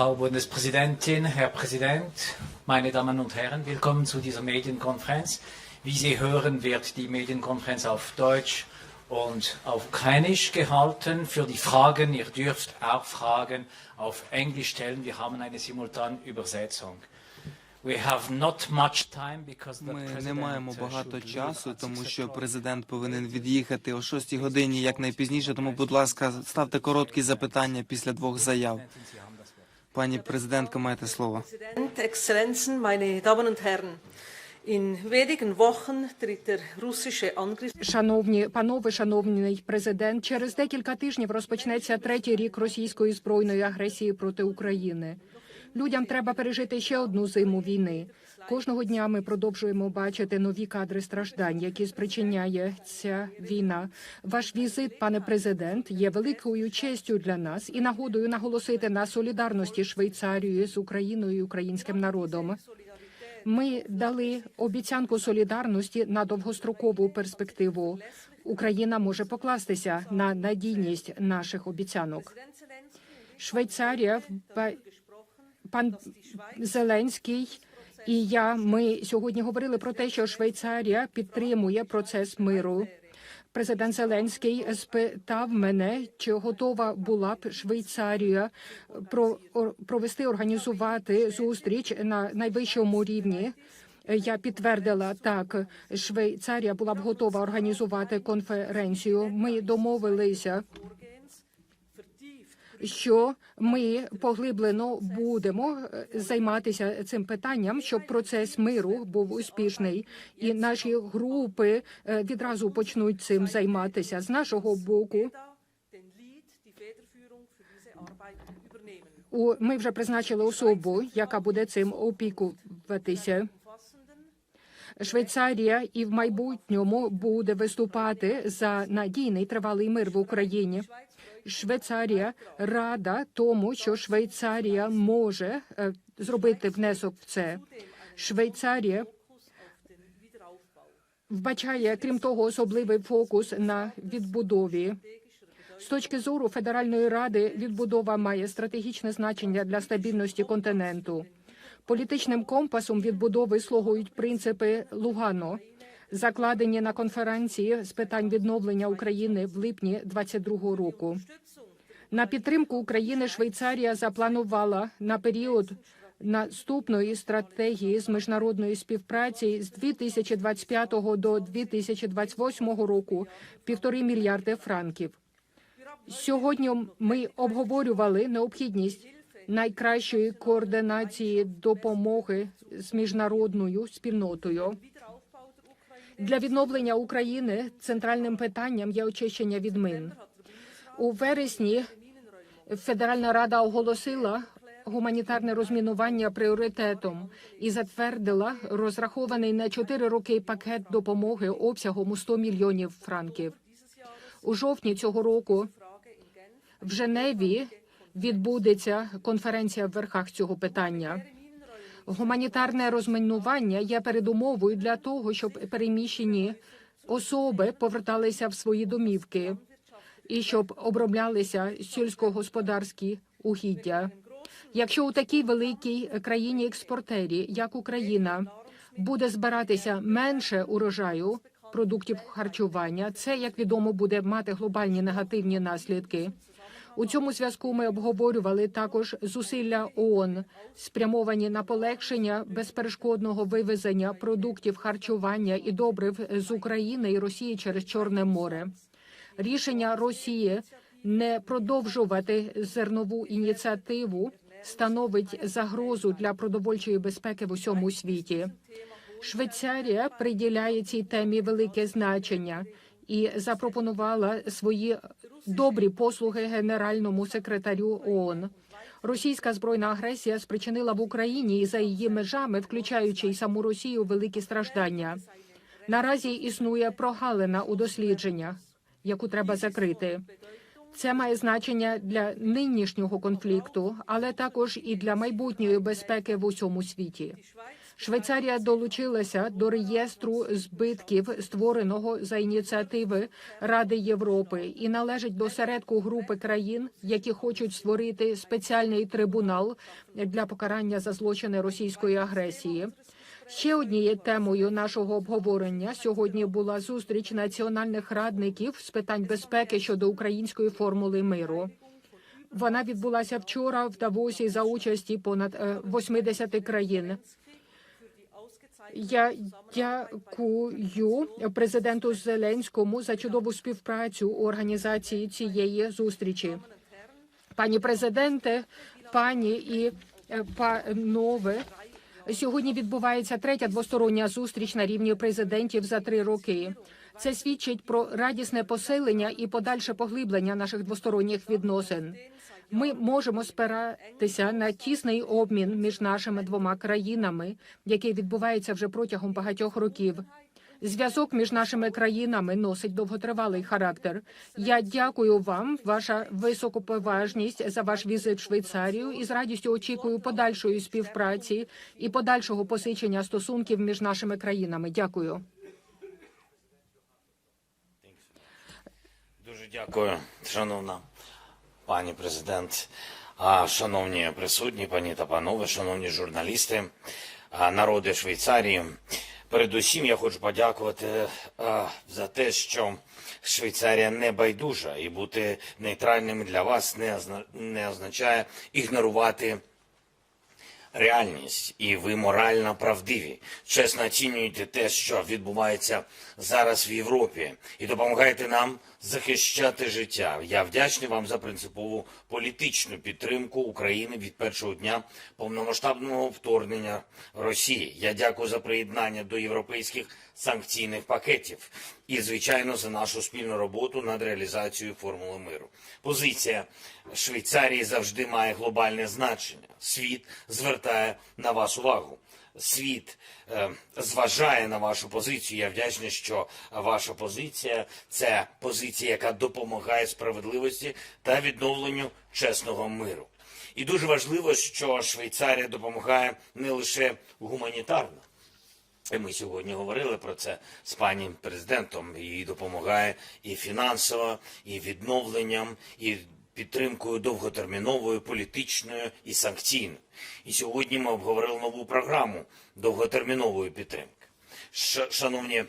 Frau Bundespräsidentin, Herr Präsident, meine Damen und Herren, willkommen zu dieser Medienkonferenz. Wie Sie hören, wird die Medienkonferenz auf Deutsch und auf Ukrainisch gehalten. Für die Fragen, ihr dürft auch Fragen auf Englisch stellen. Wir haben eine Simultanübersetzung. We have not much time because the Ми не маємо uh, багато часу, тому що президент повинен від'їхати о 6 годині якнайпізніше. Тому, будь ласка, ставте короткі запитання після двох заяв. Пані президентка, маєте слово. Шановні панове, шановний президент, через декілька тижнів розпочнеться третій рік російської збройної агресії проти України. Людям треба пережити ще одну зиму війни. Кожного дня ми продовжуємо бачити нові кадри страждань, які спричиняє ця війна. Ваш візит, пане президент, є великою честю для нас і нагодою наголосити на солідарності Швейцарії з Україною і українським народом. Ми дали обіцянку солідарності на довгострокову перспективу. Україна може покластися на надійність наших обіцянок. Швейцарія, пан Зеленський і я. Ми сьогодні говорили про те, що Швейцарія підтримує процес миру. Президент Зеленський спитав мене, чи готова була б Швейцарія провести організувати зустріч на найвищому рівні. Я підтвердила так, Швейцарія була б готова організувати конференцію. Ми домовилися що ми поглиблено будемо е, займатися цим питанням, щоб процес миру був успішний, і наші групи е, відразу почнуть цим займатися з нашого боку. ми вже призначили особу, яка буде цим опікуватися. Швейцарія і в майбутньому буде виступати за надійний тривалий мир в Україні. Швейцарія рада тому, що Швейцарія може е, зробити внесок в це. Швейцарія вбачає, крім того, особливий фокус на відбудові. З точки зору Федеральної ради відбудова має стратегічне значення для стабільності континенту. Політичним компасом відбудови слугують принципи Лугано, закладені на конференції з питань відновлення України в липні 22 року. На підтримку України Швейцарія запланувала на період наступної стратегії з міжнародної співпраці з 2025 до 2028 року півтори мільярди франків. Сьогодні ми обговорювали необхідність найкращої координації допомоги з міжнародною спільнотою. Для відновлення України центральним питанням є очищення від мин. У вересні Федеральна рада оголосила гуманітарне розмінування пріоритетом і затвердила розрахований на 4 роки пакет допомоги обсягом у 100 мільйонів франків. У жовтні цього року в Женеві відбудеться конференція в верхах цього питання. Гуманітарне розмінування є передумовою для того, щоб переміщені особи поверталися в свої домівки і щоб оброблялися сільськогосподарські угіддя. Якщо у такій великій країні експортері, як Україна, буде збиратися менше урожаю продуктів харчування, це як відомо буде мати глобальні негативні наслідки. У цьому зв'язку ми обговорювали також зусилля ООН, спрямовані на полегшення безперешкодного вивезення продуктів харчування і добрив з України і Росії через Чорне море. Рішення Росії не продовжувати зернову ініціативу становить загрозу для продовольчої безпеки в усьому світі. Швейцарія приділяє цій темі велике значення і запропонувала свої добрі послуги генеральному секретарю ООН. Російська збройна агресія спричинила в Україні і за її межами, включаючи й саму Росію, великі страждання. Наразі існує прогалина у дослідженнях, яку треба закрити. Це має значення для нинішнього конфлікту, але також і для майбутньої безпеки в усьому світі. Швейцарія долучилася до реєстру збитків, створеного за ініціативи Ради Європи, і належить до середку групи країн, які хочуть створити спеціальний трибунал для покарання за злочини російської агресії. Ще однією темою нашого обговорення сьогодні була зустріч національних радників з питань безпеки щодо української формули миру. Вона відбулася вчора в Давосі за участі понад е, 80 країн. Я дякую президенту Зеленському за чудову співпрацю у організації цієї зустрічі. Пані президенте, пані і е, панове, сьогодні відбувається третя двостороння зустріч на рівні президентів за три роки. Це свідчить про радісне посилення і подальше поглиблення наших двосторонніх відносин. Ми можемо спиратися на тісний обмін між нашими двома країнами, який відбувається вже протягом багатьох років. Зв'язок між нашими країнами носить довготривалий характер. Я дякую вам, ваша високоповажність, за ваш візит в Швейцарію і з радістю очікую подальшої співпраці і подальшого посичення стосунків між нашими країнами. Дякую. Дуже дякую, шановна пані президент, шановні присутні, пані та панове, шановні журналісти, народи Швейцарії. Передусім я хочу подякувати за те, що Швейцарія не байдужа і бути нейтральним для вас не означає ігнорувати реальність, і ви морально правдиві. Чесно оцінюєте те, що відбувається зараз в Європі, і допомагаєте нам захищати життя. Я вдячний вам за принципову політичну підтримку України від першого дня повномасштабного вторгнення Росії. Я дякую за приєднання до європейських санкційних пакетів і, звичайно, за нашу спільну роботу над реалізацією формули миру. Позиція Швейцарії завжди має глобальне значення. Світ звертає на вас увагу. Світ е, зважає на вашу позицію. Я вдячний, що ваша позиція це позиція, яка допомагає справедливості та відновленню чесного миру. І дуже важливо, що Швейцарія допомагає не лише гуманітарно. Ми сьогодні говорили про це з пані президентом. Їй допомагає і фінансово, і відновленням, і підтримкою довготерміновою, політичною і санкційною. І сьогодні ми обговорили нову програму довготермінової підтримки. Шановні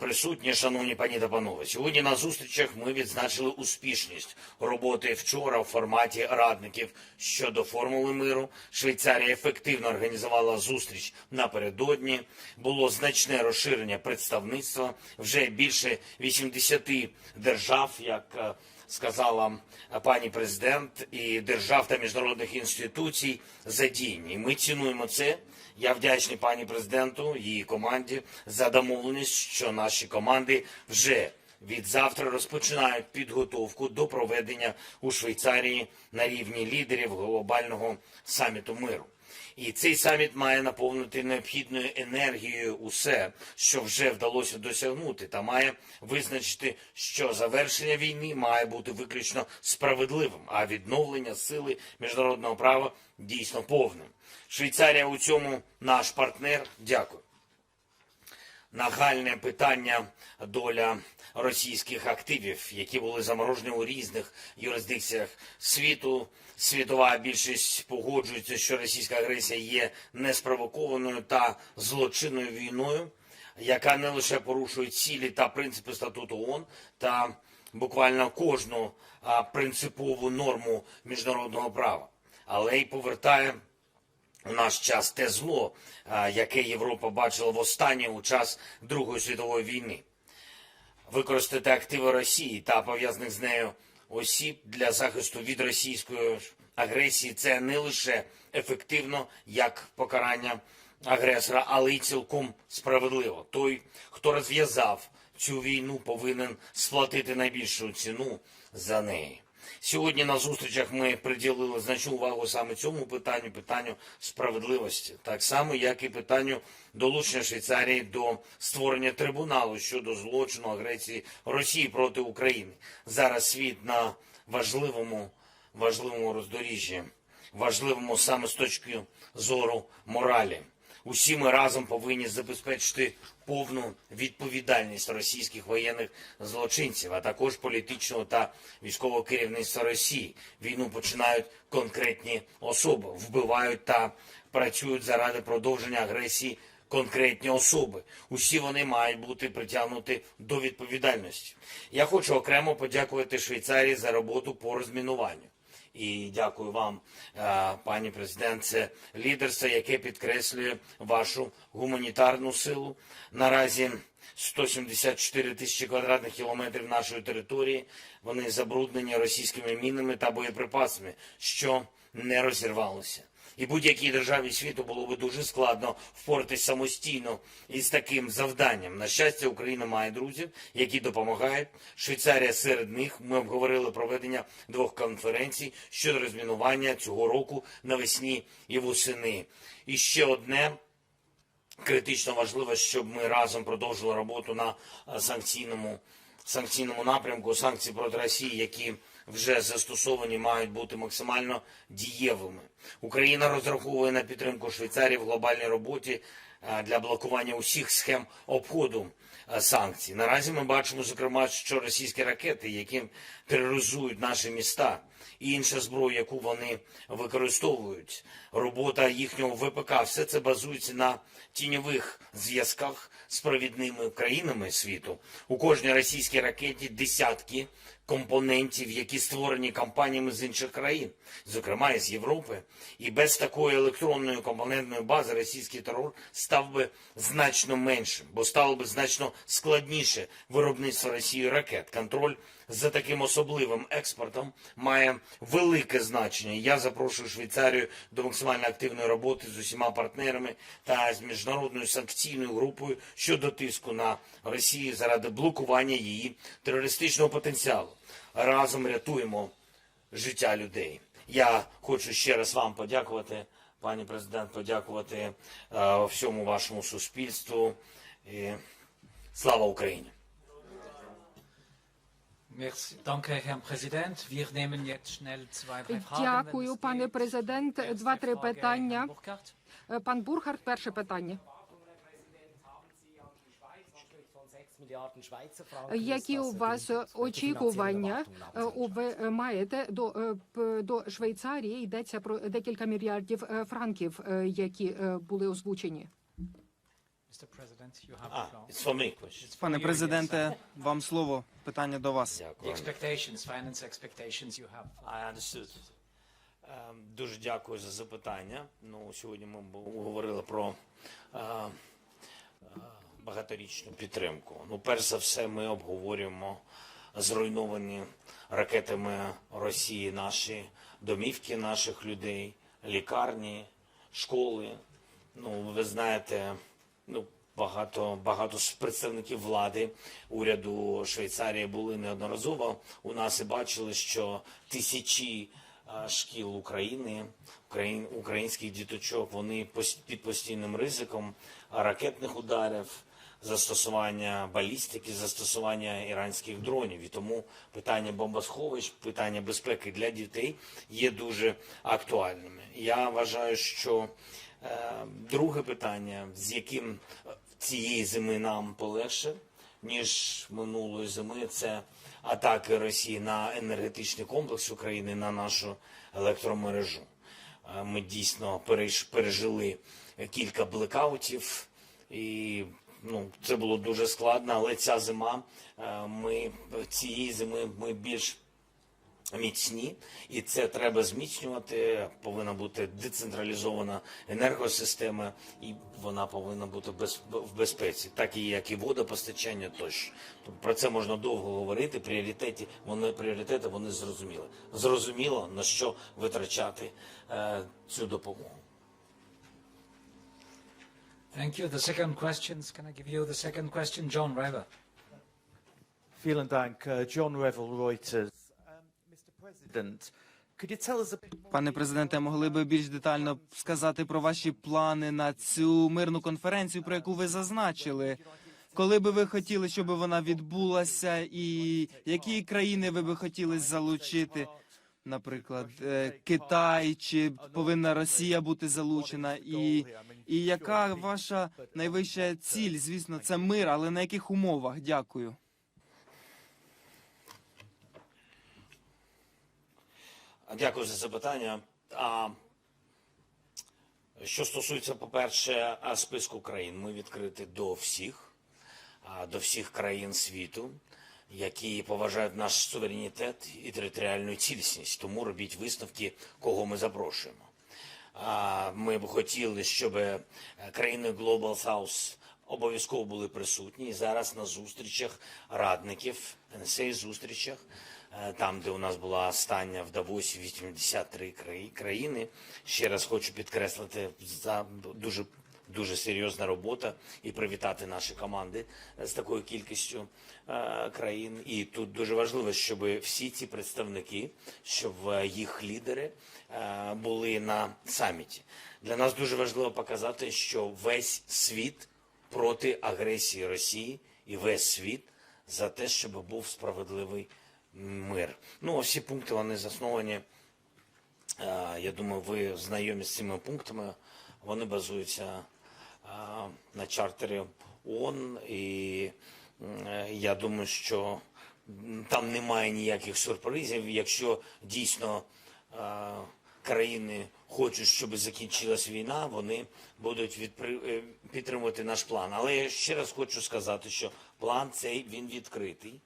присутні, шановні пані та панове, сьогодні на зустрічах ми відзначили успішність роботи вчора в форматі радників щодо формули миру. Швейцарія ефективно організувала зустріч напередодні. Було значне розширення представництва вже більше 80 держав, як е, сказала пані президент, і держав та міжнародних інституцій задіяні. Ми цінуємо це. Я вдячний пані президенту її команді за домовленість, що наші команди вже від завтра розпочинають підготовку до проведення у Швейцарії на рівні лідерів глобального саміту миру. І цей саміт має наповнити необхідною енергією усе, що вже вдалося досягнути, та має визначити, що завершення війни має бути виключно справедливим, а відновлення сили міжнародного права дійсно повним. Швейцарія у цьому наш партнер. Дякую. Нагальне питання доля російських активів, які були заморожені у різних юрисдикціях світу. Світова більшість погоджується, що російська агресія є неспровокованою та злочинною війною, яка не лише порушує цілі та принципи статуту ООН та буквально кожну принципову норму міжнародного права, але й повертає у наш час те зло, яке Європа бачила востаннє у час Другої світової війни. Використати активи Росії та пов'язаних з нею осіб для захисту від російської агресії це не лише ефективно як покарання агресора, але й цілком справедливо. Той, хто розв'язав цю війну, повинен сплатити найбільшу ціну за неї. Сьогодні на зустрічах ми приділили значну увагу саме цьому питанню, питанню справедливості, так само, як і питанню долучення Швейцарії до створення трибуналу щодо злочину агресії Росії проти України. Зараз світ на важливому, важливому роздоріжжі, важливому саме з точки зору моралі. Усі ми разом повинні забезпечити повну відповідальність російських воєнних злочинців, а також політичного та військового керівництва Росії. Війну починають конкретні особи, вбивають та працюють заради продовження агресії конкретні особи. Усі вони мають бути притягнуті до відповідальності. Я хочу окремо подякувати Швейцарії за роботу по розмінуванню. І дякую вам, е, пані президент. Це лідерство, яке підкреслює вашу гуманітарну силу. Наразі 174 тисячі квадратних кілометрів нашої території. Вони забруднені російськими мінами та боєприпасами, що не розірвалося. І будь-якій державі світу було би дуже складно впоратись самостійно із таким завданням. На щастя, Україна має друзів, які допомагають. Швейцарія серед них. Ми обговорили проведення двох конференцій щодо розмінування цього року навесні і восени. І ще одне критично важливо, щоб ми разом продовжили роботу на санкційному санкційному напрямку. Санкції проти Росії, які вже застосовані, мають бути максимально дієвими. Україна розраховує на підтримку Швейцарії в глобальній роботі е, для блокування усіх схем обходу е, санкцій. Наразі ми бачимо, зокрема, що російські ракети, які тероризують наші міста, і інша зброя, яку вони використовують, робота їхнього ВПК, все це базується на тіньових зв'язках з провідними країнами світу. У кожній російській ракеті десятки компонентів, які створені компаніями з інших країн, зокрема із Європи. І без такої електронної компонентної бази російський терор став би значно меншим, бо стало би значно складніше виробництво Росією ракет. Контроль за таким особливим експортом має велике значення. Я запрошую Швейцарію до максимально активної роботи з усіма партнерами та з міжнародною санкційною групою щодо тиску на Росію заради блокування її терористичного потенціалу. Разом рятуємо життя людей. Я хочу ще раз вам подякувати, пані президент, подякувати е, всьому вашому суспільству. І слава Україні! Дякую, пане президент. Два-три питання. Е, Пан Бурхард, перше питання. Які у вас очікування е, у ви маєте до, е, до Швейцарії? Йдеться про декілька мільярдів е, франків, е, які е, були озвучені. Пане президенте, вам слово. Питання до вас. Дякую. Ем, Дуже дякую за запитання. Ну, сьогодні ми говорили про е, е, багаторічну підтримку. Ну, перш за все, ми обговорюємо зруйновані ракетами Росії наші домівки наших людей, лікарні, школи. Ну, ви знаєте, ну, багато, багато представників влади уряду Швейцарії були неодноразово у нас і бачили, що тисячі шкіл України, україн, українських діточок, вони під постійним ризиком ракетних ударів, застосування балістики, застосування іранських дронів. І тому питання бомбосховищ, питання безпеки для дітей є дуже актуальними. Я вважаю, що е, друге питання, з яким е, цієї зими нам полегше, ніж минулої зими, це атаки Росії на енергетичний комплекс України, на нашу електромережу. Е, Ми дійсно переж- пережили кілька блекаутів, і ну, це було дуже складно, але ця зима, е, ми цієї зими ми більш міцні, і це треба зміцнювати. Повинна бути децентралізована енергосистема, і вона повинна бути без, в безпеці, так і як і водопостачання. Тощо Тобто про це можна довго говорити. Пріоритети вони пріоритети вони зрозуміли. Зрозуміло на що витрачати е, цю допомогу. Thank you. The second questions, can I give you the second question? John Rever. Vielen Dank. Uh, John Revel, Reuters. Um, Mr. President, could you tell us a bit more? Пане президенте, могли би більш детально сказати про ваші плани на цю мирну конференцію, про яку ви зазначили? Коли би ви хотіли, щоб вона відбулася, і які країни ви би хотіли залучити? Наприклад, е, Китай, чи повинна Росія бути залучена, і, і яка ваша найвища ціль? Звісно, це мир, але на яких умовах? Дякую. Дякую за запитання. А, що стосується, по-перше, списку країн, ми відкриті до всіх, до всіх країн світу, які поважають наш суверенітет і територіальну цілісність. Тому робіть висновки, кого ми запрошуємо. Ми б хотіли, щоб е, країни Global South обов'язково були присутні. Зараз на зустрічах радників, на цих зустрічах, е, там, де у нас була остання в Давосі 83 краї- країни. Ще раз хочу підкреслити за дуже дуже серйозна робота і привітати наші команди з такою кількістю е, країн. І тут дуже важливо, щоб всі ці представники, щоб е, їх лідери е, були на саміті. Для нас дуже важливо показати, що весь світ проти агресії Росії і весь світ за те, щоб був справедливий мир. Ну, всі пункти вони засновані. е, Я думаю, ви знайомі з цими пунктами. Вони базуються е, на чартері ООН, і е, я думаю, що там немає ніяких сюрпризів. Якщо дійсно е, країни хочуть, щоб закінчилась війна, вони будуть відпри- е, підтримувати наш план. Але я ще раз хочу сказати, що план цей він відкритий.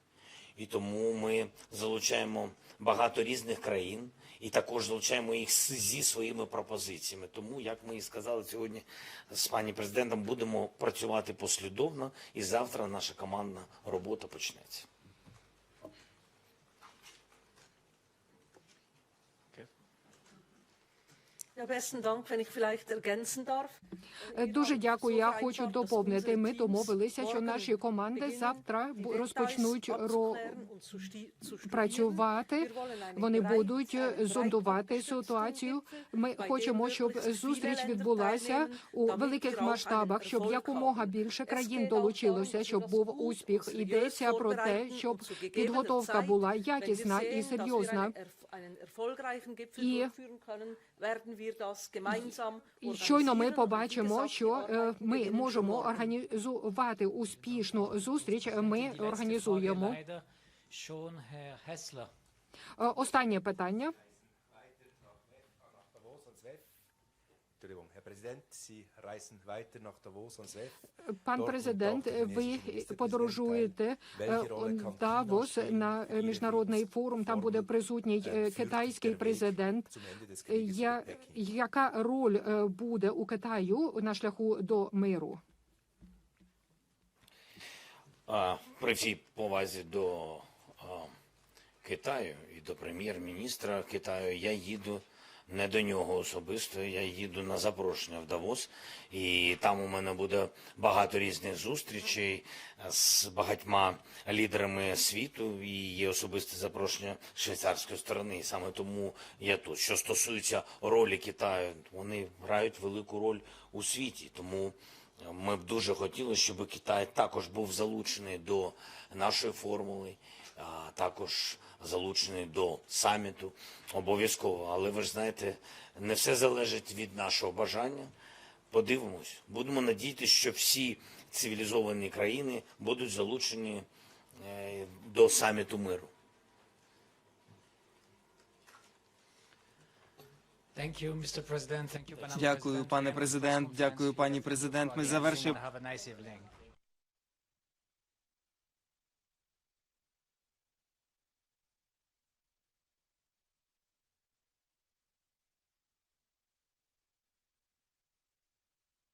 І тому ми залучаємо багато різних країн і також залучаємо їх зі своїми пропозиціями. Тому, як ми і сказали сьогодні з пані президентом, будемо працювати послідовно, і завтра наша командна робота почнеться. Дуже дякую. Я хочу доповнити. Ми домовилися, що наші команди завтра розпочнуть ро... працювати. Вони будуть е, зондувати ситуацію. Ми хочемо, щоб зустріч відбулася у великих масштабах, щоб якомога більше країн долучилося, щоб був успіх. Йдеться про те, щоб підготовка була якісна і серйозна. І щойно ми побачимо, що е, ми можемо організувати успішну зустріч. Ми організуємо. Е, останнє питання. Entschuldigung, Herr Präsident, Sie reisen weiter nach Davos und SWEF. Пан президент, ви подорожуєте в Давос на міжнародний форум. Там буде присутній е, китайський президент. Я, яка роль е, буде у Китаю на шляху до миру? А, При всій повазі до а, Китаю і до прем'єр-міністра Китаю я їду не до нього особисто, я їду на запрошення в Давос, і там у мене буде багато різних зустрічей з багатьма лідерами світу, і є особисте запрошення швейцарської сторони. І саме тому я тут. Що стосується ролі Китаю, вони грають велику роль у світі, тому. Ми б дуже хотіли, щоб Китай також був залучений до нашої формули, також залучений до саміту обов'язково. Але ви ж знаєте, не все залежить від нашого бажання. Подивимось, будемо надіятися, що всі цивілізовані країни будуть залучені е, до саміту миру. Дякую, пане президент. Дякую, пані президент. Ми Thank